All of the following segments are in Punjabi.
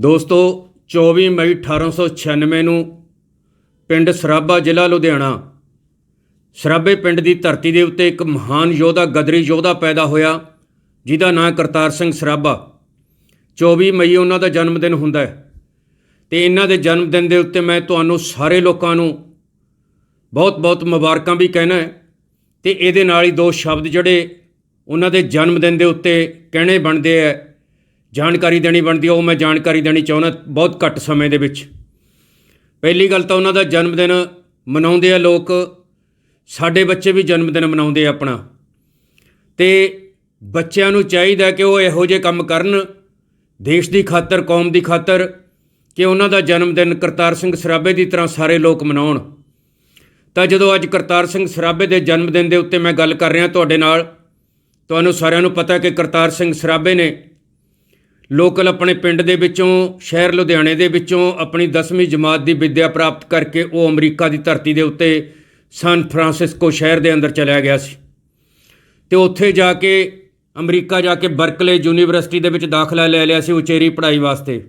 ਦੋਸਤੋ 24 ਮਈ 1896 ਨੂੰ ਪਿੰਡ ਸਰਾਭਾ ਜ਼ਿਲ੍ਹਾ ਲੁਧਿਆਣਾ, ਸਰਾਭੇ ਪਿੰਡ ਦੀ ਧਰਤੀ ਦੇ ਉੱਤੇ ਇੱਕ ਮਹਾਨ ਯੋਧਾ, ਗਦਰੀ ਯੋਧਾ ਪੈਦਾ ਹੋਇਆ, ਜਿਹਦਾ ਨਾਂ ਕਰਤਾਰ ਸਿੰਘ ਸਰਾਭਾ। 24 ਮਈ ਉਹਨਾਂ ਦਾ ਜਨਮ ਦਿਨ ਹੁੰਦਾ ਹੈ। ਤੇ ਇਹਨਾਂ ਦੇ ਜਨਮ ਦਿਨ ਦੇ ਉੱਤੇ ਮੈਂ ਤੁਹਾਨੂੰ ਸਾਰੇ ਲੋਕਾਂ ਨੂੰ ਬਹੁਤ-ਬਹੁਤ ਮੁਬਾਰਕਾਂ ਵੀ ਕਹਿਣਾ ਹੈ। ਤੇ ਇਹਦੇ ਨਾਲ ਹੀ ਦੋ ਸ਼ਬਦ ਜਿਹੜੇ ਉਹਨਾਂ ਦੇ ਜਨਮ ਦਿਨ ਦੇ ਉੱਤੇ ਕਹਿਣੇ ਬਣਦੇ ਆ ਜਾਣਕਾਰੀ ਦੇਣੀ ਬਣਦੀ ਹੈ ਉਹ ਮੈਂ ਜਾਣਕਾਰੀ ਦੇਣੀ ਚਾਹੁੰਦਾ ਬਹੁਤ ਘੱਟ ਸਮੇਂ ਦੇ ਵਿੱਚ। ਪਹਿਲੀ ਗੱਲ ਤਾਂ ਉਹਨਾਂ ਦਾ ਜਨਮ ਦਿਨ ਮਨਾਉਂਦੇ ਆ ਲੋਕ, ਸਾਡੇ ਬੱਚੇ ਵੀ ਜਨਮ ਦਿਨ ਮਨਾਉਂਦੇ ਆ ਆਪਣਾ। ਤੇ ਬੱਚਿਆਂ ਨੂੰ ਚਾਹੀਦਾ ਕਿ ਉਹ ਇਹੋ ਜਿਹੇ ਕੰਮ ਕਰਨ, ਦੇਸ਼ ਦੀ ਖਾਤਰ, ਕੌਮ ਦੀ ਖਾਤਰ, ਕਿ ਉਹਨਾਂ ਦਾ ਜਨਮ ਦਿਨ ਕਰਤਾਰ ਸਿੰਘ ਸਰਾਭੇ ਦੀ ਤਰ੍ਹਾਂ ਸਾਰੇ ਲੋਕ ਮਨਾਉਣ। ਤਾਂ ਜਦੋਂ ਅੱਜ ਕਰਤਾਰ ਸਿੰਘ ਸਰਾਭੇ ਦੇ ਜਨਮ ਦਿਨ ਦੇ ਉੱਤੇ ਮੈਂ ਗੱਲ ਕਰ ਰਿਹਾ ਤੁਹਾਡੇ ਨਾਲ, ਤੁਹਾਨੂੰ ਸਾਰਿਆਂ ਨੂੰ ਪਤਾ ਕਿ ਕਰਤਾਰ ਸਿੰਘ ਸਰਾਭੇ ਨੇ ਲੋਕਲ ਆਪਣੇ ਪਿੰਡ ਦੇ ਵਿੱਚੋਂ, ਸ਼ਹਿਰ ਲੁਧਿਆਣੇ ਦੇ ਵਿੱਚੋਂ ਆਪਣੀ 10ਵੀਂ ਜਮਾਤ ਦੀ ਵਿੱਦਿਆ ਪ੍ਰਾਪਤ ਕਰਕੇ ਉਹ ਅਮਰੀਕਾ ਦੀ ਧਰਤੀ ਦੇ ਉੱਤੇ ਸਨ ਫਰਾਂਸਿਸਕੋ ਸ਼ਹਿਰ ਦੇ ਅੰਦਰ ਚਲਿਆ ਗਿਆ ਸੀ। ਤੇ ਉੱਥੇ ਜਾ ਕੇ, ਅਮਰੀਕਾ ਜਾ ਕੇ ਬਰਕਲੇ ਯੂਨੀਵਰਸਿਟੀ ਦੇ ਵਿੱਚ ਦਾਖਲਾ ਲੈ ਲਿਆ ਸੀ ਉਚੇਰੀ ਪੜ੍ਹਾਈ ਵਾਸਤੇ।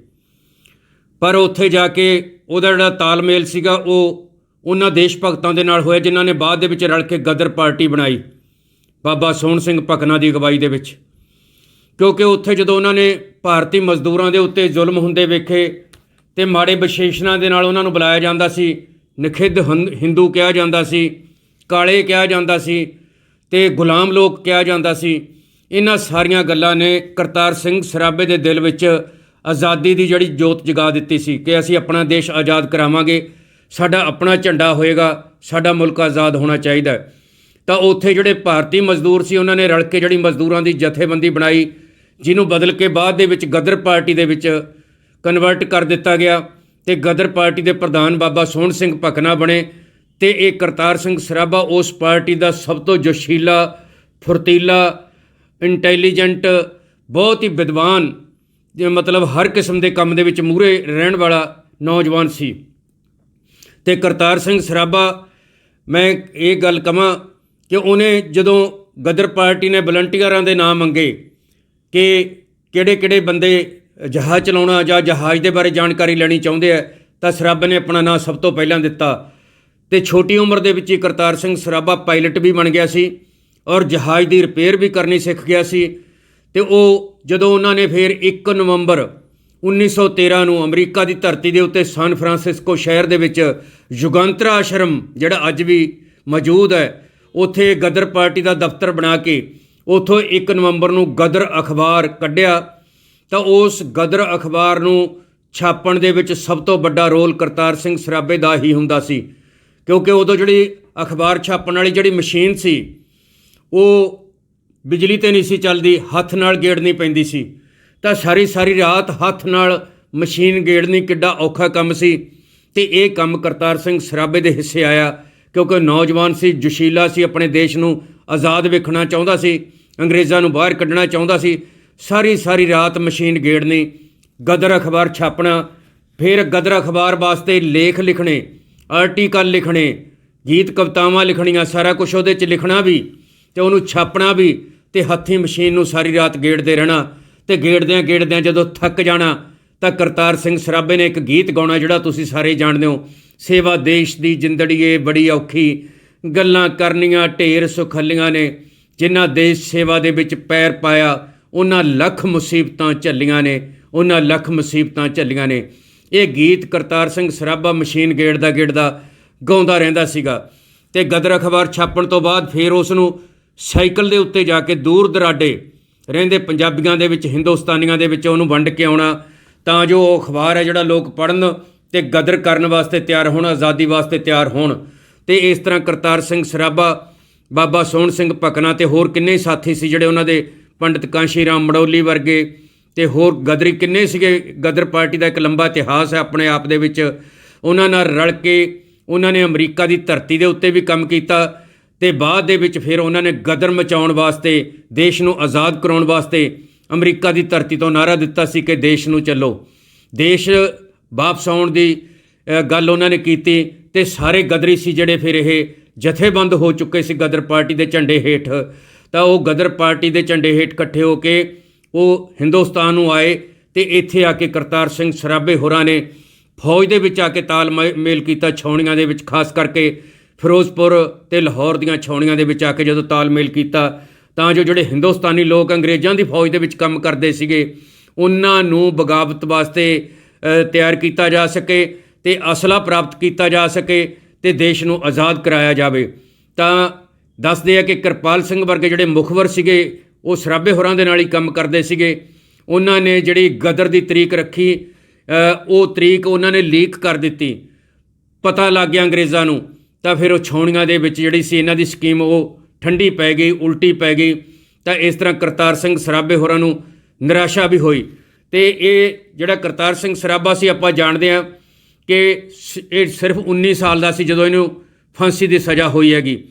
ਪਰ ਉੱਥੇ ਜਾ ਕੇ ਉਹਦਾ ਜਿਹੜਾ ਤਾਲਮੇਲ ਸੀਗਾ, ਉਹ ਉਹਨਾਂ ਦੇਸ਼ ਭਗਤਾਂ ਦੇ ਨਾਲ ਹੋਇਆ, ਜਿਨ੍ਹਾਂ ਨੇ ਬਾਅਦ ਦੇ ਵਿੱਚ ਰਲ ਕੇ ਗਦਰ ਪਾਰਟੀ ਬਣਾਈ, ਬਾਬਾ ਸੋਹਣ ਸਿੰਘ ਭਕਨਾ ਦੀ ਅਗਵਾਈ ਦੇ ਵਿੱਚ। ਕਿਉਂਕਿ ਉੱਥੇ ਜਦੋਂ ਉਹਨਾਂ ਨੇ ਭਾਰਤੀ ਮਜ਼ਦੂਰਾਂ ਦੇ ਉੱਤੇ ਜ਼ੁਲਮ ਹੁੰਦੇ ਵੇਖੇ ਤੇ ਮਾੜੇ ਵਿਸ਼ੇਸ਼ਣਾਂ ਦੇ ਨਾਲ ਉਹਨਾਂ ਨੂੰ ਬੁਲਾਇਆ ਜਾਂਦਾ ਸੀ, ਨਖਿੱਧ ਹੰ- ਹਿੰਦੂ ਕਿਹਾ ਜਾਂਦਾ ਸੀ, ਕਾਲੇ ਕਿਹਾ ਜਾਂਦਾ ਸੀ ਤੇ ਗੁਲਾਮ ਲੋਕ ਕਿਹਾ ਜਾਂਦਾ ਸੀ, ਇਹਨਾਂ ਸਾਰੀਆਂ ਗੱਲਾਂ ਨੇ ਕਰਤਾਰ ਸਿੰਘ ਸਰਾਭੇ ਦੇ ਦਿਲ ਵਿੱਚ ਆਜ਼ਾਦੀ ਦੀ ਜਿਹੜੀ ਜੋਤ ਜਗਾ ਦਿੱਤੀ ਸੀ ਕਿ ਅਸੀਂ ਆਪਣਾ ਦੇਸ਼ ਆਜ਼ਾਦ ਕਰਾਵਾਂਗੇ, ਸਾਡਾ ਆਪਣਾ ਝੰਡਾ ਹੋਏਗਾ, ਸਾਡਾ ਮੁਲਕ ਆਜ਼ਾਦ ਹੋਣਾ ਚਾਹੀਦਾ ਤਾਂ ਉੱਥੇ ਜਿਹੜੇ ਭਾਰਤੀ ਮਜ਼ਦੂਰ ਸੀ, ਉਹਨਾਂ ਨੇ ਰਲ ਕੇ ਜਿਹੜੀ ਮਜ਼ਦੂਰਾਂ ਦੀ ਜਥੇਬੰਦੀ ਬਣਾਈ ਜਿਹਨੂੰ ਬਦਲ ਕੇ ਬਾਅਦ ਦੇ ਵਿੱਚ ਗਦਰ ਪਾਰਟੀ ਦੇ ਵਿੱਚ ਕਨਵਰਟ ਕਰ ਦਿੱਤਾ ਗਿਆ ਤੇ ਗਦਰ ਪਾਰਟੀ ਦੇ ਪ੍ਰਧਾਨ ਬਾਬਾ ਸੋਹਣ ਸਿੰਘ ਭਕਨਾ ਬਣੇ ਤੇ ਇਹ ਕਰਤਾਰ ਸਿੰਘ ਸਰਾਭਾ ਉਸ ਪਾਰਟੀ ਦਾ ਸਭ ਤੋਂ ਜੋਸ਼ੀਲਾ, ਫੁਰਤੀਲਾ ਇੰਟੈਲੀਜੈਂਟ ਬਹੁਤ ਹੀ ਵਿਦਵਾਨ ਜੇ ਮਤਲਬ ਹਰ ਕਿਸਮ ਦੇ ਕੰਮ ਦੇ ਵਿੱਚ ਮੂਹਰੇ ਰਹਿਣ ਵਾਲਾ ਨੌਜਵਾਨ ਸੀ। ਤੇ ਕਰਤਾਰ ਸਿੰਘ ਸਰਾਭਾ, ਮੈਂ ਇਹ ਗੱਲ ਕਹਾਂ ਕਿ ਉਹਨੇ ਜਦੋਂ ਗਦਰ ਪਾਰਟੀ ਨੇ ਵਲੰਟੀਅਰਾਂ ਦੇ ਨਾਮ ਮੰਗੇ ਕਿ ਕਿਹੜੇ-ਕਿਹੜੇ ਬੰਦੇ ਜਹਾਜ਼ ਚਲਾਉਣਾ ਜਾਂ ਜਹਾਜ਼ ਦੇ ਬਾਰੇ ਜਾਣਕਾਰੀ ਲੈਣੀ ਚਾਹੁੰਦੇ ਆ, ਤਾਂ ਸਰਾਭਾ ਨੇ ਆਪਣਾ ਨਾਮ ਸਭ ਤੋਂ ਪਹਿਲਾਂ ਦਿੱਤਾ। ਤੇ ਛੋਟੀ ਉਮਰ ਦੇ ਵਿੱਚ ਹੀ ਕਰਤਾਰ ਸਿੰਘ ਸਰਾਭਾ ਪਾਇਲਟ ਵੀ ਬਣ ਗਿਆ ਸੀ ਔਰ ਜਹਾਜ਼ ਦੀ ਰਿਪੇਅਰ ਵੀ ਕਰਨੀ ਸਿੱਖ ਗਿਆ ਸੀ। ਤੇ ਉਹ ਜਦੋਂ ਉਹਨਾਂ ਨੇ ਫਿਰ 1 ਨਵੰਬਰ 1913 ਨੂੰ ਅਮਰੀਕਾ ਦੀ ਧਰਤੀ ਦੇ ਉੱਤੇ ਸਾਨ ਫਰਾਂਸਿਸਕੋ ਸ਼ਹਿਰ ਦੇ ਵਿੱਚ ਯੁਗਾਂਤਰਾ ਆਸ਼ਰਮ, ਜਿਹੜਾ ਅੱਜ ਵੀ ਮੌਜੂਦ ਹੈ, ਉੱਥੇ ਗਦਰ ਪਾਰਟੀ ਦਾ ਦਫ਼ਤਰ ਬਣਾ ਕੇ ਉਥੋਂ 1 ਨਵੰਬਰ ਨੂੰ ਗਦਰ ਅਖਬਾਰ ਕੱਢਿਆ, ਤਾਂ ਉਸ ਗਦਰ ਅਖਬਾਰ ਨੂੰ ਛਾਪਣ ਦੇ ਵਿੱਚ ਸਭ ਤੋਂ ਵੱਡਾ ਰੋਲ ਕਰਤਾਰ ਸਿੰਘ ਸਰਾਭੇ ਦਾ ਹੀ ਹੁੰਦਾ ਸੀ, ਕਿਉਂਕਿ ਉਦੋਂ ਜਿਹੜੀ ਅਖਬਾਰ ਛਾਪਣ ਵਾਲੀ ਜਿਹੜੀ ਮਸ਼ੀਨ ਸੀ, ਉਹ ਬਿਜਲੀ ਤੇ ਨਹੀਂ ਸੀ ਚੱਲਦੀ, ਹੱਥ ਨਾਲ ਗੇੜਨੀ ਪੈਂਦੀ ਸੀ। ਤਾਂ ਸਾਰੀ ਸਾਰੀ ਰਾਤ ਹੱਥ ਨਾਲ ਮਸ਼ੀਨ ਗੇੜਨੀ ਕਿੱਡਾ ਔਖਾ ਕੰਮ ਸੀ, ਤੇ ਇਹ ਕੰਮ ਕਰਤਾਰ ਸਿੰਘ ਸਰਾਭੇ ਦੇ ਹਿੱਸੇ ਆਇਆ, ਕਿਉਂਕਿ ਨੌਜਵਾਨ ਸੀ, ਜੋਸ਼ੀਲਾ ਸੀ ਆਪਣੇ ਦੇਸ਼ ਨੂੰ ਆਜ਼ਾਦ ਵੇਖਣਾ ਚਾਹੁੰਦਾ ਸੀ, ਅੰਗਰੇਜ਼ਾਂ ਨੂੰ ਬਾਹਰ ਕੱਢਣਾ ਚਾਹੁੰਦਾ ਸੀ, ਸਾਰੀ ਸਾਰੀ ਰਾਤ ਮਸ਼ੀਨ ਗੇੜਨੀ, ਗਦਰ ਅਖਬਾਰ ਛਾਪਣਾ, ਫਿਰ ਗਦਰ ਅਖਬਾਰ ਵਾਸਤੇ ਲੇਖ ਲਿਖਣੇ, ਆਰਟੀਕਲ ਲਿਖਣੇ, ਗੀਤ ਕਵਿਤਾਵਾਂ ਲਿਖਣੀਆਂ, ਸਾਰਾ ਕੁਝ ਉਹਦੇ 'ਚ ਲਿਖਣਾ ਵੀ ਤੇ ਉਹਨੂੰ ਛਾਪਣਾ ਵੀ ਤੇ ਹੱਥੀਂ ਮਸ਼ੀਨ ਨੂੰ ਸਾਰੀ ਰਾਤ ਗੇੜਦੇ ਰਹਿਣਾ ਤੇ ਗੇੜਦਿਆਂ ਗੇੜਦਿਆਂ ਜਦੋਂ ਥੱਕ ਜਾਣਾ ਤਾਂ ਕਰਤਾਰ ਸਿੰਘ ਸਰਾਭੇ ਨੇ ਇੱਕ ਗੀਤ ਗਾਉਣਾ ਜਿਹੜਾ ਤੁਸੀਂ ਸਾਰੇ ਜਾਣਦੇ ਹੋ, ਸੇਵਾ ਦੇਸ਼ ਦੀ ਜਿੰਦੜੀਏ ਬੜੀ ਔਖੀ ਗੱਲਾਂ ਕਰਨੀਆਂ ਢੇਰ ਸੁਖੱਲੀਆਂ ਨੇ, ਜਿਨ੍ਹਾਂ ਦੇਸ਼ ਸੇਵਾ ਦੇ ਵਿੱਚ ਪੈਰ ਪਾਇਆ, ਉਹਨਾਂ ਲੱਖ ਮੁਸੀਬਤਾਂ ਝੱਲੀਆਂ ਨੇ, ਉਹਨਾਂ ਲੱਖ ਮੁਸੀਬਤਾਂ ਝੱਲੀਆਂ ਨੇ। ਇਹ ਗੀਤ ਕਰਤਾਰ ਸਿੰਘ ਸਰਾਭਾ ਮਸ਼ੀਨ ਗੇੜ ਗੇੜਦਾ ਗੇੜਦਾ ਗਾਉਂਦਾ ਰਹਿੰਦਾ ਸੀਗਾ ਤੇ ਗਦਰ ਅਖਬਾਰ ਛਾਪਣ ਤੋਂ ਬਾਅਦ ਫਿਰ ਉਸ ਨੂੰ ਸਾਈਕਲ ਦੇ ਉੱਤੇ ਜਾ ਕੇ ਦੂਰ ਦਰਾਡੇ ਰਹਿੰਦੇ ਪੰਜਾਬੀਆਂ ਦੇ ਵਿੱਚ, ਹਿੰਦੁਸਤਾਨੀਆਂ ਦੇ ਵਿੱਚ ਉਹਨੂੰ ਵੰਡ ਕੇ ਆਉਣਾ, ਤਾਂ ਜੋ ਉਹ ਅਖਬਾਰ ਹੈ ਜਿਹੜਾ ਲੋਕ ਪੜ੍ਹਨ ਤੇ ਗਦਰ ਕਰਨ ਵਾਸਤੇ ਤਿਆਰ ਹੋਣ, ਆਜ਼ਾਦੀ ਵਾਸਤੇ ਤਿਆਰ ਹੋਣ। ਤੇ ਇਸ ਤਰ੍ਹਾਂ ਕਰਤਾਰ ਸਿੰਘ ਸਰਾਭਾ, ਬਾਬਾ ਸੋਹਣ ਸਿੰਘ ਭਕਨਾ ਤੇ ਹੋਰ ਕਿੰਨੇ ਹੀ ਸਾਥੀ ਸੀ ਜਿਹੜੇ ਉਹਨਾਂ ਦੇ ਪੰਡਿਤ ਕਾਂਸ਼ੀ ਰਾਮ ਮੜੌਲੀ ਵਰਗੇ ਤੇ ਹੋਰ ਗਦਰੀ ਕਿੰਨੇ ਸੀਗੇ? ਗਦਰ ਪਾਰਟੀ ਦਾ ਇੱਕ ਲੰਬਾ ਇਤਿਹਾਸ ਹੈ ਆਪਣੇ ਆਪ ਦੇ ਵਿੱਚ। ਉਹਨਾਂ ਨਾਲ ਰਲ ਕੇ ਉਹਨਾਂ ਨੇ ਅਮਰੀਕਾ ਦੀ ਧਰਤੀ ਦੇ ਉੱਤੇ ਵੀ ਕੰਮ ਕੀਤਾ ਤੇ ਬਾਅਦ ਦੇ ਵਿੱਚ ਫਿਰ ਉਹਨਾਂ ਨੇ ਗਦਰ ਮਚਾਉਣ ਵਾਸਤੇ, ਦੇਸ਼ ਨੂੰ ਆਜ਼ਾਦ ਕਰਾਉਣ ਵਾਸਤੇ ਅਮਰੀਕਾ ਦੀ ਧਰਤੀ ਤੋਂ ਨਾਰਾ ਦਿੱਤਾ ਸੀ ਕਿ ਦੇਸ਼ ਨੂੰ ਚੱਲੋ। ਦੇਸ਼ ਵਾਪਸ ਆਉਣ ਦੀ ਗੱਲ ਉਹਨਾਂ ਨੇ ਕੀਤੀ ਤੇ ਸਾਰੇ ਗਦਰੀ ਸੀ ਜਿਹੜੇ ਫਿਰ ਇਹ ਜਥੇਬੰਦ ਹੋ ਚੁੱਕੇ ਸੀ ਗਦਰ ਪਾਰਟੀ ਦੇ ਝੰਡੇ ਹੇਠ। ਤਾਂ ਉਹ ਗਦਰ ਪਾਰਟੀ ਦੇ ਝੰਡੇ ਹੇਠ ਇਕੱਠੇ ਹੋ ਕੇ ਉਹ ਹਿੰਦੁਸਤਾਨ ਨੂੰ ਆਏ ਤੇ ਇੱਥੇ ਆ ਕੇ ਕਰਤਾਰ ਸਿੰਘ ਸਰਾਭੇ ਹੋਰਾਂ ਨੇ ਫੌਜ ਦੇ ਵਿੱਚ ਆ ਕੇ ਤਾਲਮੇਲ ਕੀਤਾ ਛਾਉਣੀਆਂ ਦੇ ਵਿੱਚ, ਖਾਸ ਕਰਕੇ ਫਿਰੋਜ਼ਪੁਰ ਤੇ ਲਾਹੌਰ ਦੀਆਂ ਛਾਉਣੀਆਂ ਦੇ ਵਿੱਚ ਆ ਕੇ ਜਦੋਂ ਤਾਲਮੇਲ ਕੀਤਾ, ਤਾਂ ਜੋ ਜਿਹੜੇ ਹਿੰਦੁਸਤਾਨੀ ਲੋਕ ਅੰਗਰੇਜ਼ਾਂ ਦੀ ਫੌਜ ਦੇ ਵਿੱਚ ਕੰਮ ਕਰਦੇ ਸੀਗੇ, ਉਹਨਾਂ ਨੂੰ ਬਗਾਵਤ ਵਾਸਤੇ ਤਿਆਰ ਕੀਤਾ ਜਾ ਸਕੇ। ਤੇ ਅਸਲਾ ਪ੍ਰਾਪਤ ਕੀਤਾ ਜਾ ਸਕੇ ਤੇ ਦੇਸ਼ ਨੂੰ ਆਜ਼ਾਦ ਕਰਾਇਆ ਜਾਵੇ। ਤਾਂ ਦੱਸਦੇ ਆ ਕਿ ਕਿਰਪਾਲ ਸਿੰਘ ਵਰਗੇ ਜਿਹੜੇ ਮੁਖਬਰ ਸੀਗੇ, ਉਹ ਸਰਾਭੇ ਹੋਰਾਂ ਦੇ ਨਾਲ ਹੀ ਕੰਮ ਕਰਦੇ ਸੀਗੇ। ਉਹਨਾਂ ਨੇ ਜਿਹੜੀ ਗਦਰ ਦੀ ਤਰੀਕ ਰੱਖੀ ਉਹ ਤਰੀਕ ਉਹਨਾਂ ਨੇ ਲੀਕ ਕਰ ਦਿੱਤੀ। ਪਤਾ ਲੱਗ ਗਿਆ ਅੰਗਰੇਜ਼ਾਂ ਨੂੰ, ਤਾਂ ਫਿਰ ਉਹ ਛਾਉਣੀਆਂ ਦੇ ਵਿੱਚ ਜਿਹੜੀ ਸੀ ਇਹਨਾਂ ਦੀ ਸਕੀਮ, ਉਹ ਠੰਡੀ ਪੈ ਗਈ, ਉਲਟੀ ਪੈ ਗਈ। ਤਾਂ ਇਸ ਤਰ੍ਹਾਂ ਕਰਤਾਰ ਸਿੰਘ ਸਰਾਭੇ ਹੋਰਾਂ ਨੂੰ ਨਿਰਾਸ਼ਾ ਵੀ ਹੋਈ। ਤੇ ਇਹ ਜਿਹੜਾ ਕਰਤਾਰ ਸਿੰਘ ਸਰਾਭਾ ਸੀ, ਆਪਾਂ ਜਾਣਦੇ ਹਾਂ ਕਿ ਸ- ਇਹ ਸਿਰਫ 19 ਸਾਲ ਦਾ ਸੀ ਜਦੋਂ ਇਹਨੂੰ ਫਾਂਸੀ ਦੀ ਸਜ਼ਾ ਹੋਈ ਹੈਗੀ।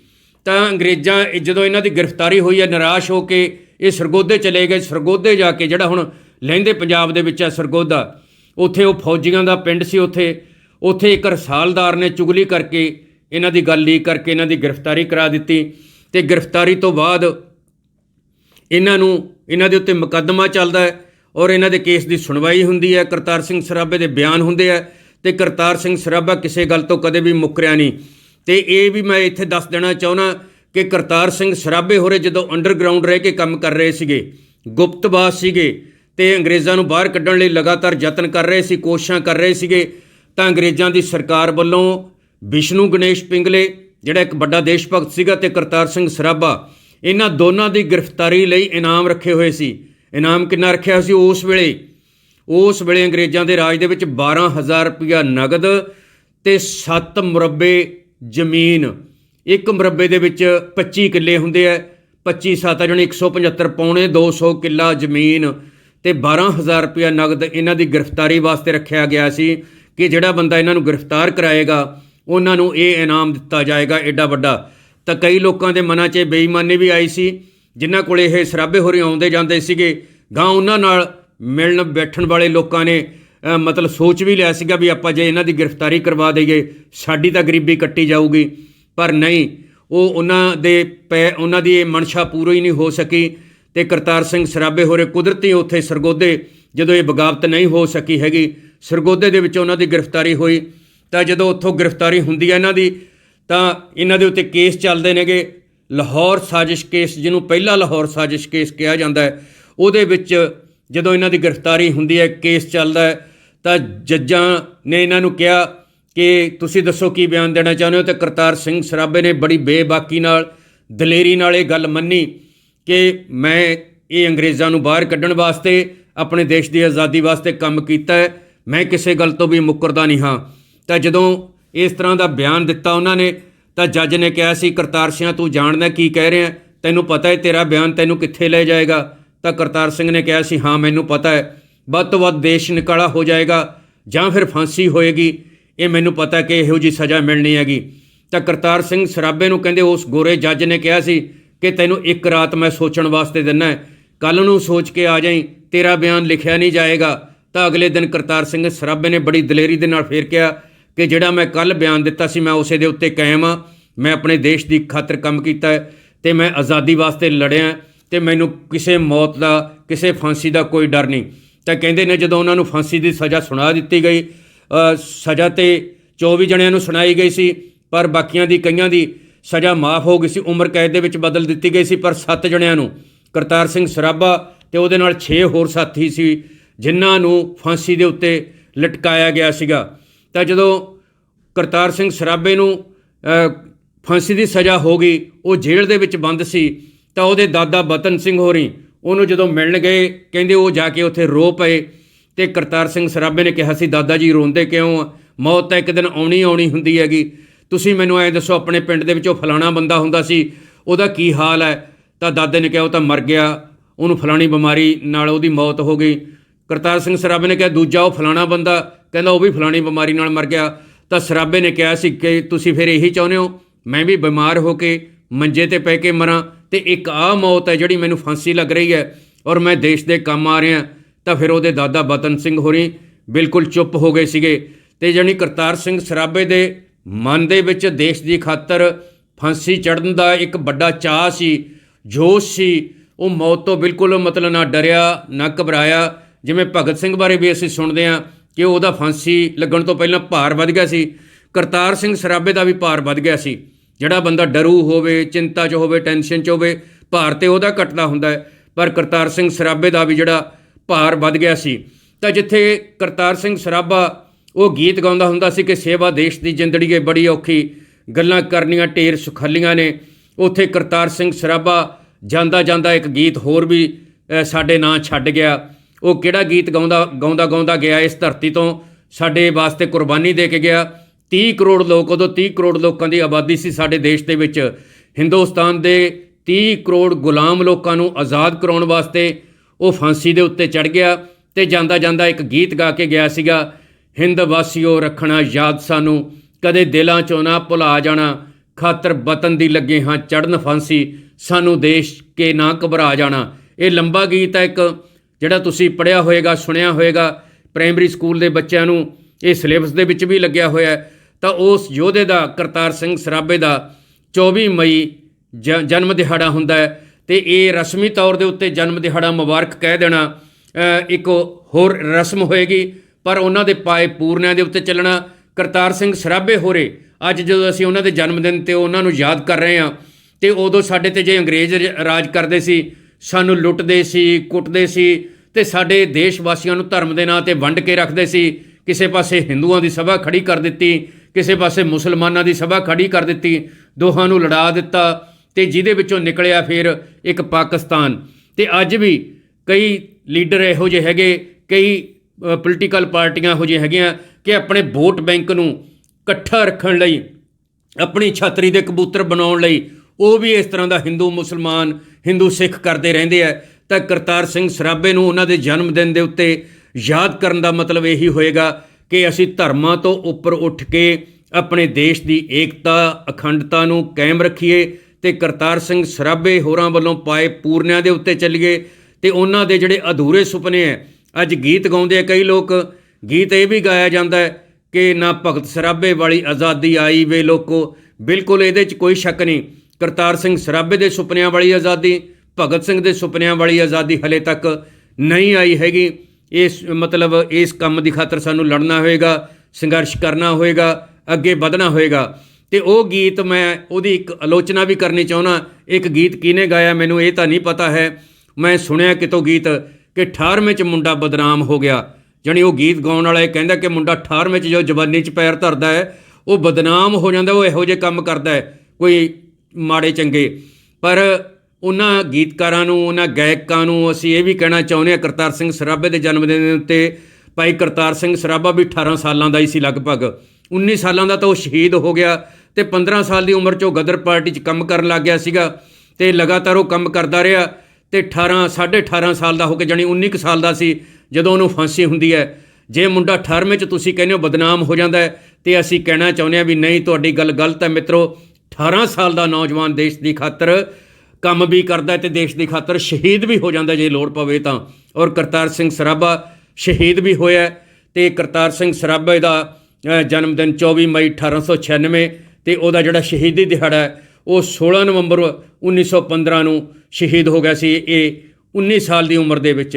ਤਾਂ ਅੰਗਰੇਜ਼ਾਂ ਜਦੋਂ ਇਹਨਾਂ ਦੀ ਗ੍ਰਿਫਤਾਰੀ ਹੋਈ ਹੈ, ਨਿਰਾਸ਼ ਹੋ ਕੇ ਇਹ ਸਰਗੋਦੇ ਚਲੇ ਗਏ। ਸਰਗੋਦੇ ਜਾ ਕੇ ਜਿਹੜਾ ਹੁਣ ਲਹਿੰਦੇ ਪੰਜਾਬ ਦੇ ਵਿੱਚ ਹੈ ਸਰਗੋਦਾ, ਉੱਥੇ ਉਹ ਫੌਜੀਆਂ ਦਾ ਪਿੰਡ ਸੀ ਉੱਥੇ। ਉੱਥੇ ਇੱਕ ਰਸਾਲਦਾਰ ਨੇ ਚੁਗਲੀ ਕਰਕੇ ਇਹਨਾਂ ਦੀ ਗੱਲ ਲੀਕ ਕਰਕੇ ਇਹਨਾਂ ਦੀ ਗ੍ਰਿਫਤਾਰੀ ਕਰਾ ਦਿੱਤੀ ਤੇ ਗ੍ਰਿਫਤਾਰੀ ਤੋਂ ਬਾਅਦ ਇਹਨਾਂ ਨੂੰ ਇਹਨਾਂ ਦੇ ਉੱਤੇ ਮੁਕੱਦਮਾ ਚੱਲਦਾ ਹੈ ਔਰ ਇਹਨਾਂ ਦੇ ਕੇਸ ਦੀ ਸੁਣਵਾਈ ਹੁੰਦੀ ਹੈ। ਕਰਤਾਰ ਸਿੰਘ ਸਰਾਭੇ ਦੇ ਬਿਆਨ ਹੁੰਦੇ ਆ। ਤੇ ਕਰਤਾਰ ਸਿੰਘ ਸਰਾਭਾ ਕਿਸੇ ਗੱਲ ਤੋਂ ਕਦੇ ਵੀ ਮੁੱਕਰਿਆ ਨਹੀਂ। ਤੇ ਇਹ ਵੀ ਮੈਂ ਇੱਥੇ ਦੱਸ ਦੇਣਾ ਚਾਹੁੰਦਾ ਕਿ ਕਰਤਾਰ ਸਿੰਘ ਸਰਾਭੇ ਹੋਰੇ ਜਦੋਂ ਅੰਡਰਗਰਾਉਂਡ ਰਹਿ ਕੇ ਕੰਮ ਕਰ ਰਹੇ ਸੀਗੇ, ਗੁਪਤਵਾਸ ਸੀਗੇ ਤੇ ਅੰਗਰੇਜ਼ਾਂ ਨੂੰ ਬਾਹਰ ਕੱਢਣ ਲਈ ਲਗਾਤਾਰ ਯਤਨ ਕਰ ਰਹੇ ਸੀ, ਕੋਸ਼ਿਸ਼ਾਂ ਕਰ ਰਹੇ ਸੀਗੇ, ਤਾਂ ਅੰਗਰੇਜ਼ਾਂ ਦੀ ਸਰਕਾਰ ਵੱਲੋਂ ਵਿਸ਼ਨੂੰ ਗਣੇਸ਼ ਪਿੰਗਲੇ, ਜਿਹੜਾ ਇੱਕ ਵੱਡਾ ਦੇਸ਼ ਭਗਤ ਸੀਗਾ ਤੇ ਕਰਤਾਰ ਸਿੰਘ ਸਰਾਭਾ, ਇਹਨਾਂ ਦੋਨਾਂ ਦੀ ਗ੍ਰਿਫਤਾਰੀ ਲਈ ਇਨਾਮ ਰੱਖੇ ਹੋਏ ਸੀ। ਇਨਾਮ ਕਿੰਨਾ ਰੱਖਿਆ ਸੀ? ਉਸ ਵੇਲੇ ਉਸ ਵੇਲੇ ਅੰਗਰੇਜ਼ਾਂ ਦੇ ਰਾਜ ਦੇ ਵਿੱਚ 12000 ਰੁਪਇਆ ਨਗਦ ਤੇ 7 ਮੁਰੱਬੇ ਜ਼ਮੀਨ। ਇੱਕ ਮੁਰੱਬੇ ਦੇ ਵਿੱਚ 25 ਕਿੱਲੇ ਹੁੰਦੇ ਆ। 25 7 ਜਣੇ 175 ਪੌਣੇ 200 ਕਿੱਲਾ ਜ਼ਮੀਨ ਤੇ 12000 ਰੁਪਇਆ ਨਗਦ ਇਹਨਾਂ ਦੀ ਗ੍ਰਿਫਤਾਰੀ ਵਾਸਤੇ ਰੱਖਿਆ ਗਿਆ ਸੀ ਕਿ ਜਿਹੜਾ ਬੰਦਾ ਇਹਨਾਂ ਨੂੰ ਗ੍ਰਿਫਤਾਰ ਕਰਾਏਗਾ, ਉਹਨਾਂ ਨੂੰ ਇਹ ਇਨਾਮ ਦਿੱਤਾ ਜਾਏਗਾ ਐਡਾ ਵੱਡਾ। ਤਾਂ ਕਈ ਲੋਕਾਂ ਦੇ ਮਨਾਂ 'ਚ ਇਹ ਬੇਈਮਾਨੀ ਵੀ ਆਈ ਸੀ, ਜਿਨ੍ਹਾਂ ਕੋਲ ਇਹ ਸਰਾਬੇ ਹੋਰੇ ਆਉਂਦੇ ਜਾਂਦੇ ਸੀਗੇ ਗਾਂ ਉਹਨਾਂ ਨਾਲ ਮਿਲਣ ਬੈਠਣ ਵਾਲੇ ਲੋਕਾਂ ਨੇ ਮਤਲਬ ਸੋਚ ਵੀ ਲਿਆ ਸੀਗਾ ਵੀ ਆਪਾਂ ਜੇ ਇਹਨਾਂ ਦੀ ਗ੍ਰਿਫਤਾਰੀ ਕਰਵਾ ਦਈਏ, ਸਾਡੀ ਤਾਂ ਗਰੀਬੀ ਕੱਟੀ ਜਾਊਗੀ। ਪਰ ਨਹੀਂ, ਉਹ ਉਹਨਾਂ ਦੇ ਪੈ, ਉਹਨਾਂ ਦੀ ਇਹ ਮਨਸ਼ਾ ਪੂਰੀ ਨਹੀਂ ਹੋ ਸਕੀ ਤੇ ਕਰਤਾਰ ਸਿੰਘ ਸਰਾਬੇ ਹੋਰੇ ਕੁਦਰਤੀ ਉੱਥੇ ਸਰਗੋਦੇ, ਜਦੋਂ ਇਹ ਬਗਾਵਤ ਨਹੀਂ ਹੋ ਸਕੀ ਹੈਗੀ, ਸਰਗੋਦੇ ਦੇ ਵਿੱਚ ਉਹਨਾਂ ਦੀ ਗ੍ਰਿਫਤਾਰੀ ਹੋਈ। ਤਾਂ ਜਦੋਂ ਉੱਥੋਂ ਗ੍ਰਿਫਤਾਰੀ ਹੁੰਦੀ ਹੈ ਇਹਨਾਂ ਦੀ, ਤਾਂ ਇਹਨਾਂ ਦੇ ਉੱਤੇ ਕੇਸ ਚੱਲਦੇ ਨੇਗੇ। ਲਾਹੌਰ ਸਾਜ਼ਿਸ਼ ਕੇਸ, ਜਿਹਨੂੰ ਪਹਿਲਾ ਲਾਹੌਰ ਸਾਜ਼ਿਸ਼ ਕੇਸ ਕਿਹਾ ਜਾਂਦਾ ਹੈ, ਉਹਦੇ ਵਿੱਚ ਜਦੋਂ ਇਹਨਾਂ ਦੀ ਗ੍ਰਿਫਤਾਰੀ ਹੁੰਦੀ ਹੈ, ਕੇਸ ਚੱਲਦਾ ਹੈ, ਤਾਂ ਜੱਜਾਂ ਨੇ ਇਹਨਾਂ ਨੂੰ ਕਿਹਾ ਕਿ ਤੁਸੀਂ ਦੱਸੋ ਕੀ ਬਿਆਨ ਦੇਣਾ ਚਾਹੁੰਦੇ ਹੋ? ਤੇ ਕਰਤਾਰ ਸਿੰਘ ਸਰਾਭੇ ਨੇ ਬੜੀ ਬੇਬਾਕੀ ਨਾਲ, ਦਲੇਰੀ ਨਾਲ ਇਹ ਗੱਲ ਮੰਨੀ ਕਿ ਮੈਂ ਇਹ ਅੰਗਰੇਜ਼ਾਂ ਨੂੰ ਬਾਹਰ ਕੱਢਣ ਵਾਸਤੇ, ਆਪਣੇ ਦੇਸ਼ ਦੀ ਆਜ਼ਾਦੀ ਵਾਸਤੇ ਕੰਮ ਕੀਤਾ ਹੈ, ਮੈਂ ਕਿਸੇ ਗੱਲ ਤੋਂ ਵੀ ਮੁੱਕਰਦਾ ਨਹੀਂ ਹਾਂ। ਤਾਂ ਜਦੋਂ ਇਸ ਤਰ੍ਹਾਂ ਦਾ ਬਿਆਨ ਦਿੱਤਾ ਉਹਨਾਂ ਨੇ, ਤਾਂ ਜੱਜ ਨੇ ਕਿਹਾ ਸੀ, ਕਰਤਾਰ ਸਿੰਘ ਤੂੰ ਜਾਣਦਾ ਕੀ ਕਹਿ ਰਿਹਾ ਤੈਨੂੰ ਪਤਾ ਹੈ ਤੇਰਾ ਬਿਆਨ ਤੈਨੂੰ ਕਿੱਥੇ ਲੈ ਜਾਏਗਾ? ਤਾਂ ਕਰਤਾਰ ਸਿੰਘ ਨੇ ਕਿਹਾ ਸੀ, ਹਾਂ, ਮੈਨੂੰ ਪਤਾ ਹੈ। ਵੱਧ ਤੋਂ ਵੱਧ ਦੇਸ਼ ਨਿਕਾਲਾ ਹੋ ਜਾਏਗਾ ਜਾਂ ਫਿਰ ਫਾਂਸੀ ਹੋਏਗੀ। ਇਹ ਮੈਨੂੰ ਪਤਾ ਕਿ ਇਹੋ ਜੀ ਸਜ਼ਾ ਮਿਲਣੀ ਹੈਗੀ। ਤਾਂ ਕਰਤਾਰ ਸਿੰਘ ਸਰਾਬੇ ਨੂੰ ਕਹਿੰਦੇ, ਉਸ ਗੋਰੇ ਜੱਜ ਨੇ ਕਿਹਾ ਸੀ ਕਿ ਤੈਨੂੰ ਇੱਕ ਰਾਤ ਮੈਂ ਸੋਚਣ ਵਾਸਤੇ ਦਿੰਨਾ ਹੈ। ਕੱਲ ਨੂੰ ਸੋਚ ਕੇ ਆ ਜਾਈਂ, ਤੇਰਾ ਬਿਆਨ ਲਿਖਿਆ ਨਹੀਂ ਜਾਏਗਾ। ਤਾਂ ਅਗਲੇ ਦਿਨ ਕਰਤਾਰ ਸਿੰਘ ਸਰਾਬੇ ਨੇ ਬੜੀ ਦਲੇਰੀ ਦੇ ਨਾਲ ਫੇਰ ਕਿਹਾ ਕਿ ਜਿਹੜਾ ਮੈਂ ਕੱਲ ਬਿਆਨ ਦਿੱਤਾ ਸੀ, ਮੈਂ ਉਸੇ ਦੇ ਉੱਤੇ ਕਾਇਮ ਆ ਮੈਂ ਆਪਣੇ ਦੇਸ਼ ਦੀ ਖਾਤਰ ਕੰਮ ਕੀਤਾ ਹੈ ਤੇ ਮੈਂ ਆਜ਼ਾਦੀ ਵਾਸਤੇ ਲੜਿਆ ਤੇ ਮੈਨੂੰ ਕਿਸੇ ਮੌਤ ਦਾ, ਕਿਸੇ ਫਾਂਸੀ ਦਾ ਕੋਈ ਡਰ ਨਹੀਂ। ਤਾਂ ਕਹਿੰਦੇ ਨੇ ਜਦੋਂ ਉਹਨਾਂ ਨੂੰ ਫਾਂਸੀ ਦੀ ਸਜ਼ਾ ਸੁਣਾ ਦਿੱਤੀ ਗਈ ਸਜ਼ਾ ਤੇ 24 ਜਣਿਆਂ ਨੂੰ ਸੁਣਾਈ ਗਈ ਸੀ, ਪਰ ਬਾਕੀਆਂ ਦੀ ਕਈਆਂ ਦੀ ਸਜ਼ਾ ਮਾਫ ਹੋ ਗਈ ਸੀ। ਉਮਰ ਕੈਦ ਦੇ ਵਿੱਚ ਬਦਲ ਦਿੱਤੀ ਗਈ ਸੀ, ਪਰ 7 ਜਣਿਆਂ ਨੂੰ, ਕਰਤਾਰ ਸਿੰਘ ਸਰਾਭਾ ਤੇ ਉਹਦੇ ਨਾਲ 6 ਹੋਰ ਸਾਥੀ ਸੀ, ਜਿਨ੍ਹਾਂ ਨੂੰ ਫਾਂਸੀ ਦੇ ਉੱਤੇ ਲਟਕਾਇਆ ਗਿਆ ਸੀਗਾ। ਤਾਂ ਜਦੋਂ ਕਰਤਾਰ ਸਿੰਘ ਸਰਾਭੇ ਨੂੰ ਫਾਂਸੀ ਦੀ ਸਜ਼ਾ ਹੋ ਗਈ, ਉਹ ਜੇਲ੍ਹ ਦੇ ਵਿੱਚ ਬੰਦ ਸੀ ਤਾਂ ਉਹਦੇ ਦਾਦਾ ਬਤਨ ਸਿੰਘ ਹੋਰੀ ਉਹਨੂੰ ਜਦੋਂ ਮਿਲਣ ਗਏ, ਕਹਿੰਦੇ ਉਹ ਜਾ ਕੇ ਉੱਥੇ ਰੋ ਪਏ ਤੇ ਕਰਤਾਰ ਸਿੰਘ ਸਰਾਭੇ ਨੇ ਕਿਹਾ ਸੀ, ਦਾਦਾ ਜੀ, ਰੋਂਦੇ ਕਿਉਂ ਆ? ਮੌਤ ਤਾਂ ਇੱਕ ਦਿਨ ਆਉਣੀ ਆਉਣੀ ਹੁੰਦੀ ਹੈਗੀ। ਤੁਸੀਂ ਮੈਨੂੰ ਐਂ ਦੱਸੋ, ਆਪਣੇ ਪਿੰਡ ਦੇ ਵਿੱਚ ਉਹ ਫਲਾਣਾ ਬੰਦਾ ਹੁੰਦਾ ਸੀ, ਉਹਦਾ ਕੀ ਹਾਲ ਹੈ? ਤਾਂ ਦਾਦੇ ਨੇ ਕਿਹਾ, ਉਹ ਤਾਂ ਮਰ ਗਿਆ। ਉਹਨੂੰ ਫਲਾਣੀ ਬਿਮਾਰੀ ਨਾਲ ਉਹਦੀ ਮੌਤ ਹੋ ਗਈ। ਕਰਤਾਰ ਸਿੰਘ ਸਰਾਭੇ ਨੇ ਕਿਹਾ, ਦੂਜਾ ਉਹ ਫਲਾਣਾ ਬੰਦਾ? ਕਹਿੰਦਾ, ਉਹ ਵੀ ਫਲਾਣੀ ਬਿਮਾਰੀ ਨਾਲ ਮਰ ਗਿਆ। ਤਾਂ ਸਰਾਭੇ ਨੇ ਕਿਹਾ ਸੀ ਕਿ ਤੁਸੀਂ ਫਿਰ ਇਹੀ ਚਾਹੁੰਦੇ ਹੋ? ਮੈਂ ਵੀ ਬਿਮਾਰ ਹੋ ਕੇ ਮੰਜੇ ਤੇ ਪੈ ਕੇ ਮਰਾਂ। ਤੇ ਇੱਕ ਆ ਮੌਤ ਹੈ ਜਿਹੜੀ ਮੈਨੂੰ ਫਾਂਸੀ ਲੱਗ ਰਹੀ ਹੈ ਔਰ ਮੈਂ ਦੇਸ਼ ਦੇ ਕੰਮ ਆ ਰਿਹਾ, ਤਾਂ ਫਿਰ ਉਹਦੇ ਦਾਦਾ ਬਤਨ ਸਿੰਘ ਹੋਰੀ ਬਿਲਕੁਲ ਚੁੱਪ ਹੋ ਗਏ ਸੀਗੇ ਤੇ ਜਾਣੀ ਕਰਤਾਰ ਸਿੰਘ ਸਰਾਭੇ ਦੇ ਮਨ ਦੇ ਵਿੱਚ ਦੇਸ਼ ਦੀ ਖਾਤਰ ਫਾਂਸੀ ਚੜਨ ਦਾ ਇੱਕ ਵੱਡਾ ਚਾਹ ਸੀ, ਜੋਸ਼ ਸੀ, ਉਹ ਮੌਤ ਤੋਂ ਬਿਲਕੁਲ ਮਤਲਬ ਨਾ ਡਰਿਆ, ਨਾ ਘਬਰਾਇਆ, ਜਿਵੇਂ ਭਗਤ ਸਿੰਘ ਬਾਰੇ ਵੀ ਅਸੀਂ ਸੁਣਦੇ ਹਾਂ ਕਿ ਉਹਦਾ ਫਾਂਸੀ ਲੱਗਣ ਤੋਂ ਪਹਿਲਾਂ ਭਾਰ ਵੱਧ ਗਿਆ ਸੀ, ਕਰਤਾਰ ਸਿੰਘ ਸਰਾਭੇ ਦਾ ਵੀ ਭਾਰ ਵੱਧ ਗਿਆ ਸੀ। ਜਿਹੜਾ ਬੰਦਾ ਡਰੂ ਹੋਵੇ, ਚਿੰਤਾ 'ਚ ਹੋਵੇ ਟੈਨਸ਼ਨ 'ਚ ਹੋਵੇ, ਭਾਰ ਤੇ ਉਹਦਾ ਘਟਦਾ ਹੁੰਦਾ ਹੈ। ਪਰ ਕਰਤਾਰ ਸਿੰਘ ਸਰਾਭੇ ਦਾ ਵੀ ਜਿਹੜਾ ਭਾਰ ਵੱਧ ਗਿਆ ਸੀ। ਤਾਂ ਜਿੱਥੇ ਕਰਤਾਰ ਸਿੰਘ ਸਰਾਭਾ ਉਹ ਗੀਤ ਗਾਉਂਦਾ ਹੁੰਦਾ ਸੀ ਕਿ ਸੇਵਾ ਦੇਸ਼ ਦੀ ਜ਼ਿੰਦੜੀ ਏ, ਬੜੀ ਔਖੀ ਗੱਲਾਂ ਕਰਨੀਆਂ ਢੇਰ ਸੁਖੱਲੀਆਂ ਨੇ। ਉੱਥੇ ਕਰਤਾਰ ਸਿੰਘ ਸਰਾਭਾ ਜਾਂਦਾ ਜਾਂਦਾ ਇੱਕ ਗੀਤ ਹੋਰ ਵੀ ਸਾਡੇ ਨਾਂ ਛੱਡ ਗਿਆ। ਉਹ ਕਿਹੜਾ ਗੀਤ ਗਾਉਂਦਾ ਗਾਉਂਦਾ ਗਾਉਂਦਾ ਗਿਆ ਇਸ ਧਰਤੀ ਤੋਂ? ਸਾਡੇ ਵਾਸਤੇ ਕੁਰਬਾਨੀ ਦੇ ਕੇ ਗਿਆ। 30 ਕਰੋੜ ਲੋਕ, ਉਦੋਂ 30 ਕਰੋੜ ਲੋਕਾਂ ਦੀ ਆਬਾਦੀ ਸੀ ਸਾਡੇ ਦੇਸ਼ ਦੇ ਵਿੱਚ। ਹਿੰਦੁਸਤਾਨ ਦੇ 30 ਕਰੋੜ ਗੁਲਾਮ ਲੋਕਾਂ ਨੂੰ ਆਜ਼ਾਦ ਕਰਾਉਣ ਵਾਸਤੇ ਉਹ ਫਾਂਸੀ ਦੇ ਉੱਤੇ ਚੜ ਗਿਆ ਤੇ ਜਾਂਦਾ ਜਾਂਦਾ ਇੱਕ ਗੀਤ ਗਾ ਕੇ ਗਿਆ ਸੀਗਾ, ਹਿੰਦ ਵਾਸੀਓ, ਰੱਖਣਾ ਯਾਦ ਸਾਨੂੰ। ਕਦੇ ਦਿਲਾਂ ਚੋਂ ਨਾ ਭੁਲਾ ਜਾਣਾ। ਖਾਤਰ ਵਤਨ ਦੀ ਲੱਗੇ ਹਾਂ ਚੜਨ ਫਾਂਸੀ। ਸਾਨੂੰ ਦੇਸ਼ ਕੇ ਨਾ ਘਬਰਾ ਜਾਣਾ। ਇਹ ਲੰਬਾ ਗੀਤ ਹੈ ਇੱਕ, ਜਿਹੜਾ ਤੁਸੀਂ ਪੜਿਆ ਹੋਵੇਗਾ ਸੁਣਿਆ ਹੋਵੇਗਾ ਪ੍ਰਾਇਮਰੀ ਸਕੂਲ ਦੇ ਬੱਚਿਆਂ ਨੂੰ ਇਹ ਸਿਲੇਬਸ ਦੇ ਵਿੱਚ ਵੀ ਲੱਗਿਆ ਹੋਇਆ ਹੈ। ਤਾਂ ਉਸ ਯੋਧੇ ਦਾ ਕਰਤਾਰ ਸਿੰਘ ਸਰਾਭੇ ਦਾ 24 ਮਈ ਜਨਮ ਦਿਹਾੜਾ ਹੁੰਦਾ ਹੈ ਤੇ ਇਹ ਰਸਮੀ ਤੌਰ ਦੇ ਉੱਤੇ ਜਨਮ ਦਿਹਾੜਾ ਮੁਬਾਰਕ ਕਹਿ ਦੇਣਾ ਇੱਕ ਹੋਰ ਰਸਮ ਹੋਏਗੀ, ਪਰ ਉਹਨਾਂ ਦੇ ਪਾਏ ਪੂਰਨਿਆਂ ਦੇ ਉੱਤੇ ਚੱਲਣਾ, ਕਰਤਾਰ ਸਿੰਘ ਸਰਾਭੇ ਹੋਰੇ, ਅੱਜ ਜਦੋਂ ਅਸੀਂ ਉਹਨਾਂ ਦੇ ਜਨਮ ਦਿਨ ਤੇ ਉਹਨਾਂ ਨੂੰ ਯਾਦ ਕਰ ਰਹੇ ਹਾਂ, ਤੇ ਉਦੋਂ ਸਾਡੇ ਤੇ ਜੇ ਅੰਗਰੇਜ਼ ਰਾਜ ਕਰਦੇ ਸੀ, ਸਾਨੂੰ ਲੁੱਟਦੇ ਸੀ, ਕੁੱਟਦੇ ਸੀ, ਤੇ ਸਾਡੇ ਦੇਸ਼ ਵਾਸੀਆਂ ਨੂੰ ਧਰਮ ਦੇ ਨਾਂ ਤੇ ਵੰਡ ਕੇ ਰੱਖਦੇ ਸੀ, ਕਿਸੇ ਪਾਸੇ ਹਿੰਦੂਆਂ ਦੀ ਸਭਾ ਖੜੀ ਕਰ ਦਿੱਤੀ ਕਿਸੇ ਪਾਸੇ ਮੁਸਲਮਾਨਾਂ ਦੀ ਸਭਾ ਖੜੀ ਕਰ ਦਿੱਤੀ, ਦੋਹਾਂ ਨੂੰ ਲੜਾ ਦਿੱਤਾ ਤੇ ਜਿਹਦੇ ਵਿੱਚੋਂ ਨਿਕਲਿਆ ਫਿਰ ਇੱਕ ਪਾਕਿਸਤਾਨ। ਤੇ ਅੱਜ ਵੀ ਕਈ ਲੀਡਰ ਇਹੋ ਜਿਹੇ ਹੈਗੇ, ਕਈ ਪੋਲੀਟੀਕਲ ਪਾਰਟੀਆਂ ਇਹੋ ਜਿਹੇ ਹੈਗੀਆਂ ਕਿ ਆਪਣੇ ਵੋਟ ਬੈਂਕ ਨੂੰ ਇਕੱਠਾ ਰੱਖਣ ਲਈ, ਆਪਣੀ ਛਾਤਰੀ ਦੇ ਕਬੂਤਰ ਬਣਾਉਣ ਲਈ ਉਹ ਵੀ ਇਸ ਤਰ੍ਹਾਂ ਦਾ ਹਿੰਦੂ ਮੁਸਲਮਾਨ, ਹਿੰਦੂ ਸਿੱਖ ਕਰਦੇ ਰਹਿੰਦੇ ਆ। ਤਾਂ ਕਰਤਾਰ ਸਿੰਘ ਸਰਾਭੇ ਨੂੰ ਉਹਨਾਂ ਦੇ ਜਨਮ ਦਿਨ ਦੇ ਉੱਤੇ ਯਾਦ ਕਰਨ ਦਾ ਮਤਲਬ ਇਹੀ ਹੋਏਗਾ ਕਿ ਅਸੀਂ ਧਰਮਾਂ ਤੋਂ ਉੱਪਰ ਉੱਠ ਕੇ ਆਪਣੇ ਦੇਸ਼ ਦੀ ਏਕਤਾ, ਅਖੰਡਤਾ ਨੂੰ ਕਾਇਮ ਰੱਖੀਏ ਤੇ ਕਰਤਾਰ ਸਿੰਘ ਸਰਾਭੇ ਹੋਰਾਂ ਵੱਲੋਂ ਪਾਏ ਪੂਰਨਿਆਂ ਦੇ ਉੱਤੇ ਚੱਲੀਏ ਤੇ ਉਹਨਾਂ ਦੇ ਜਿਹੜੇ ਅਧੂਰੇ ਸੁਪਨੇ ਐ, ਅੱਜ ਗੀਤ ਗਾਉਂਦੇ ਆ ਕਈ ਲੋਕ। ਗੀਤ ਇਹ ਵੀ ਗਾਇਆ ਜਾਂਦਾ ਹੈ ਕਿ ਨਾ ਭਗਤ ਸਰਾਭੇ ਵਾਲੀ ਆਜ਼ਾਦੀ ਆਈ ਵੇ ਲੋਕੋ। ਬਿਲਕੁਲ ਇਹਦੇ 'ਚ ਕੋਈ ਸ਼ੱਕ ਨਹੀਂ, ਕਰਤਾਰ ਸਿੰਘ ਸਰਾਭੇ ਦੇ ਸੁਪਨਿਆਂ ਵਾਲੀ ਆਜ਼ਾਦੀ, ਭਗਤ ਸਿੰਘ ਦੇ ਸੁਪਨਿਆਂ ਵਾਲੀ ਆਜ਼ਾਦੀ ਹਲੇ ਤੱਕ ਨਹੀਂ ਆਈ ਹੈਗੀ। ਇਸ, ਮਤਲਬ ਇਸ ਕੰਮ ਦੀ ਖਾਤਰ ਸਾਨੂੰ ਲੜਨਾ ਹੋਏਗਾ, ਸੰਘਰਸ਼ ਕਰਨਾ ਹੋਏਗਾ, ਅੱਗੇ ਵਧਣਾ ਹੋਏਗਾ। ਤੇ ਉਹ ਗੀਤ ਮੈਂ, ਉਹਦੀ ਇੱਕ ਆਲੋਚਨਾ ਵੀ ਕਰਨੀ ਚਾਹੁੰਦਾ। ਇੱਕ ਗੀਤ ਕਿਹਨੇ ਗਾਇਆ ਮੈਨੂੰ ਇਹ ਤਾਂ ਨਹੀਂ ਪਤਾ ਹੈ। ਮੈਂ ਸੁਣਿਆ ਕਿਤੋਂ ਗੀਤ ਕਿ 18ਵੇਂ ਚ ਮੁੰਡਾ ਬਦਨਾਮ ਹੋ ਗਿਆ। ਜਾਣੀ ਉਹ ਗੀਤ ਗਾਉਣ ਵਾਲਾ ਇਹ ਕਹਿੰਦਾ ਕਿ ਮੁੰਡਾ 18ਵੇਂ ਚ ਜੋ ਜਵਾਨੀ ਚ ਪੈਰ ਧਰਦਾ ਹੈ, ਉਹ ਬਦਨਾਮ ਹੋ ਜਾਂਦਾ, ਉਹ ਇਹੋ ਜਿਹੇ ਕੰਮ ਕਰਦਾ ਹੈ। ਕੋਈ ਮਾੜੇ ਚੰਗੇ। ਪਰ ਉਹਨਾਂ ਗੀਤਕਾਰਾਂ ਨੂੰ, ਉਹਨਾਂ ਗਾਇਕਾਂ ਨੂੰ ਅਸੀਂ ਇਹ ਵੀ ਕਹਿਣਾ ਚਾਹੁੰਦੇ ਹਾਂ, ਕਰਤਾਰ ਸਿੰਘ ਸਰਾਭੇ ਦੇ ਜਨਮ ਦਿਨ ਦੇ ਉੱਤੇ ਭਾਈ ਕਰਤਾਰ ਸਿੰਘ ਸਰਾਭਾ ਵੀ 18 ਸਾਲਾਂ ਦਾ ਹੀ ਸੀ ਲਗਭਗ। 19 ਸਾਲਾਂ ਦਾ ਤਾਂ ਉਹ ਸ਼ਹੀਦ ਹੋ ਗਿਆ ਤੇ 15 ਸਾਲ ਦੀ ਉਮਰ 'ਚ ਉਹ ਗਦਰ ਪਾਰਟੀ 'ਚ ਕੰਮ ਕਰਨ ਲੱਗ ਗਿਆ ਸੀਗਾ ਤੇ ਲਗਾਤਾਰ ਉਹ ਕੰਮ ਕਰਦਾ ਰਿਹਾ ਤੇ 18 18.5 ਸਾਲ ਦਾ ਹੋ ਕੇ ਜਾਣੀ 19 ਕੁ ਸਾਲ ਦਾ ਸੀ ਜਦੋਂ ਉਹਨੂੰ ਫਾਂਸੀ ਹੁੰਦੀ ਹੈ। ਜੇ ਮੁੰਡਾ 18ਵੇਂ 'ਚ ਤੁਸੀਂ ਕਹਿੰਦੇ ਹੋ ਬਦਨਾਮ ਹੋ ਜਾਂਦਾ ਹੈ, ਤੇ ਅਸੀਂ ਕਹਿਣਾ ਚਾਹੁੰਦੇ ਹਾਂ ਵੀ ਨਹੀਂ, ਤੁਹਾਡੀ ਗੱਲ ਗਲਤ ਹੈ ਮਿੱਤਰੋ। 18 ਸਾਲ ਦਾ ਨੌਜਵਾਨ ਦੇਸ਼ ਦੀ ਖਾਤਰ ਕੰਮ ਵੀ ਕਰਦਾ ਹੈ ਤੇ ਦੇਸ਼ ਦੀ ਖਾਤਰ ਸ਼ਹੀਦ ਵੀ ਹੋ ਜਾਂਦਾ ਜੇ ਲੋੜ ਪਵੇ ਤਾਂ। ਔਰ ਕਰਤਾਰ ਸਿੰਘ ਸਰਾਭਾ ਸ਼ਹੀਦ ਵੀ ਹੋਇਆ ਹੈ ਤੇ ਕਰਤਾਰ ਸਿੰਘ ਸਰਾਭਾ ਦਾ ਜਨਮ ਦਿਨ 24 ਮਈ 1896 ਤੇ ਉਹਦਾ ਜਿਹੜਾ ਸ਼ਹੀਦੀ ਦਿਹਾੜਾ ਉਹ 16 ਨਵੰਬਰ 1915 ਨੂੰ ਸ਼ਹੀਦ ਹੋ ਗਿਆ ਸੀ, ਇਹ 19 ਸਾਲ ਦੀ ਉਮਰ ਦੇ ਵਿੱਚ।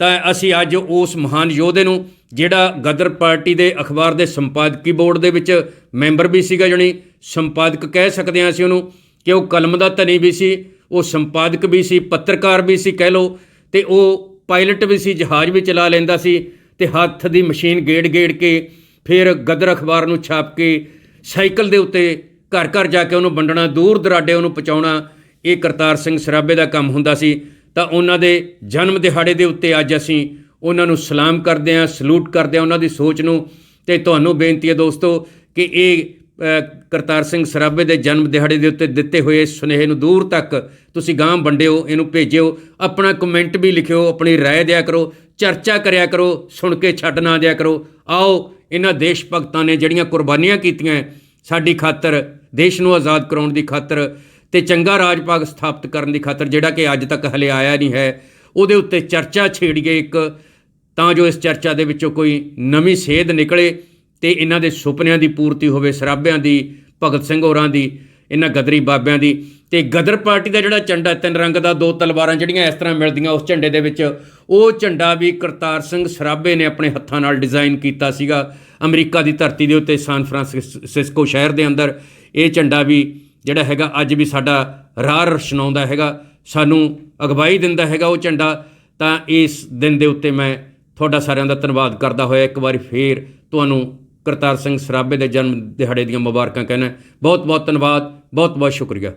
ਤਾਂ ਅਸੀਂ ਅੱਜ ਉਸ ਮਹਾਨ ਯੋਧੇ ਨੂੰ, ਜਿਹੜਾ ਗਦਰ ਪਾਰਟੀ ਦੇ ਅਖਬਾਰ ਦੇ ਸੰਪਾਦਕੀ ਬੋਰਡ ਦੇ ਵਿੱਚ ਮੈਂਬਰ ਵੀ ਸੀਗਾ, ਜਣੀ ਸੰਪਾਦਕ ਕਹਿ ਸਕਦੇ ਹਾਂ ਅਸੀਂ ਉਹਨੂੰ ਕਿ ਉਹ ਕਲਮ ਦਾ ਧਨੀ ਵੀ ਸੀ ਉਹ ਸੰਪਾਦਕ ਵੀ ਸੀ, ਪੱਤਰਕਾਰ ਵੀ ਸੀ ਕਹਿ ਲਓ, ਤੇ ਉਹ ਪਾਇਲਟ ਵੀ ਸੀ, ਜਹਾਜ਼ ਵੀ ਚਲਾ ਲੈਂਦਾ ਸੀ, ਤੇ ਹੱਥ ਦੀ ਮਸ਼ੀਨ ਗੇੜ-ਗੇੜ ਕੇ ਫਿਰ ਗਦਰ ਅਖਬਾਰ ਨੂੰ ਛਾਪ ਕੇ ਸਾਈਕਲ ਦੇ ਉੱਤੇ ਘਰ ਘਰ ਜਾ ਕੇ ਉਹਨੂੰ ਵੰਡਣਾ, ਦੂਰ ਦਰਾਡੇ ਉਹਨੂੰ ਪਹੁੰਚਾਉਣਾ, ਇਹ ਕਰਤਾਰ ਸਿੰਘ ਸਰਾਭੇ ਦਾ ਕੰਮ ਹੁੰਦਾ ਸੀ। ਤਾਂ ਉਹਨਾਂ ਦੇ ਜਨਮ ਦਿਹਾੜੇ ਦੇ ਉੱਤੇ ਅੱਜ ਅਸੀਂ ਉਹਨਾਂ ਨੂੰ ਸਲਾਮ ਕਰਦੇ ਹਾਂ, ਸਲੂਟ ਕਰਦੇ ਹਾਂ ਉਹਨਾਂ ਦੀ ਸੋਚ ਨੂੰ, ਤੇ ਤੁਹਾਨੂੰ ਬੇਨਤੀ ਹੈ ਦੋਸਤੋ ਕਿ ਇਹ ਕਰਤਾਰ ਸਿੰਘ ਸਰਾਭੇ ਦੇ ਜਨਮ ਦਿਹਾੜੇ ਦੇ ਉੱਤੇ ਦਿੱਤੇ ਹੋਏ ਸੁਨੇਹੇ ਨੂੰ ਦੂਰ ਤੱਕ ਤੁਸੀਂ ਗਾਂਹ ਵੰਡਿਓ ਇਹਨੂੰ ਭੇਜਿਓ ਆਪਣਾ ਕਮੈਂਟ ਵੀ ਲਿਖਿਓ ਆਪਣੀ رائے ਦਿਆ ਕਰੋ ਚਰਚਾ ਕਰਿਆ ਕਰੋ ਸੁਣ ਕੇ ਛੱਡ ਨਾ ਦਿਆ ਕਰੋ ਆਓ ਇਹਨਾਂ ਦੇਸ਼ ਭਗਤਾਂ ਨੇ ਜਿਹੜੀਆਂ ਕੁਰਬਾਨੀਆਂ ਕੀਤੀਆਂ ਹੈ, ਸਾਡੀ ਖਾਤਰ ਦੇਸ਼ ਨੂੰ ਆਜ਼ਾਦ ਕਰਾਉਣ ਦੀ ਖਾਤਰ ਤੇ ਚੰਗਾ ਰਾਜ ਭਾਗ ਸਥਾਪਿਤ ਕਰਨ ਦੀ ਖਾਤਰ ਜਿਹੜਾ ਕਿ ਅੱਜ ਤੱਕ ਹਲੇ ਆਇਆ ਨਹੀਂ ਹੈ ਉਹਦੇ ਉੱਤੇ ਚਰਚਾ ਛੇੜੀਏ ਇੱਕ ਤਾਂ ਜੋ ਇਸ ਚਰਚਾ ਦੇ ਵਿੱਚੋਂ ਕੋਈ ਨਵੀਂ ਸੇਧ ਨਿਕਲੇ ਤੇ ਇਹਨਾਂ ਦੇ ਸੁਪਨਿਆਂ ਦੀ ਪੂਰਤੀ ਹੋਵੇ, ਸਰਾਭਿਆਂ ਦੀ, ਭਗਤ ਸਿੰਘ ਹੋਰਾਂ ਦੀ, ਇਹਨਾਂ ਗਦਰੀ ਬਾਬਿਆਂ ਦੀ। ਤੇ ਗਦਰ ਪਾਰਟੀ ਦਾ ਜਿਹੜਾ ਝੰਡਾ, ਤਿੰਨ ਰੰਗ ਦਾ, ਦੋ ਤਲਵਾਰਾਂ ਜਿਹੜੀਆਂ ਇਸ ਤਰ੍ਹਾਂ ਮਿਲਦੀਆਂ ਉਸ ਝੰਡੇ ਦੇ ਵਿੱਚ, ਉਹ ਝੰਡਾ ਵੀ ਕਰਤਾਰ ਸਿੰਘ ਸਰਾਭੇ ਨੇ ਆਪਣੇ ਹੱਥਾਂ ਨਾਲ ਡਿਜ਼ਾਈਨ ਕੀਤਾ ਸੀਗਾ। ਅਮਰੀਕਾ ਦੀ ਧਰਤੀ ਦੇ ਉੱਤੇ, ਸਾਨ ਫਰਾਂਸਿਸਕੋ ਸ਼ਹਿਰ ਦੇ ਅੰਦਰ, ਇਹ ਝੰਡਾ ਵੀ ਜਿਹੜਾ ਹੈਗਾ, ਅੱਜ ਵੀ ਸਾਡਾ ਰਾਹ ਰਸ਼ਨਾਉਂਦਾ ਹੈਗਾ। ਸਾਨੂੰ ਅਗਵਾਈ ਦਿੰਦਾ ਹੈਗਾ ਉਹ ਝੰਡਾ। ਤਾਂ ਇਸ ਦਿਨ ਦੇ ਉੱਤੇ ਮੈਂ ਤੁਹਾਡਾ ਸਾਰਿਆਂ ਦਾ ਧੰਨਵਾਦ ਕਰਦਾ ਹੋਇਆ। ਇੱਕ ਵਾਰੀ ਫੇਰ ਤੁਹਾਨੂੰ ਕਰਤਾਰ ਸਿੰਘ ਸਰਾਭੇ ਦੇ ਜਨਮ ਦਿਹਾੜੇ ਦੀਆਂ ਮੁਬਾਰਕਾਂ ਕਹਿੰਦਾ ਬਹੁਤ ਬਹੁਤ ਧੰਨਵਾਦ ਬਹੁਤ ਬਹੁਤ ਸ਼ੁਕਰੀਆ।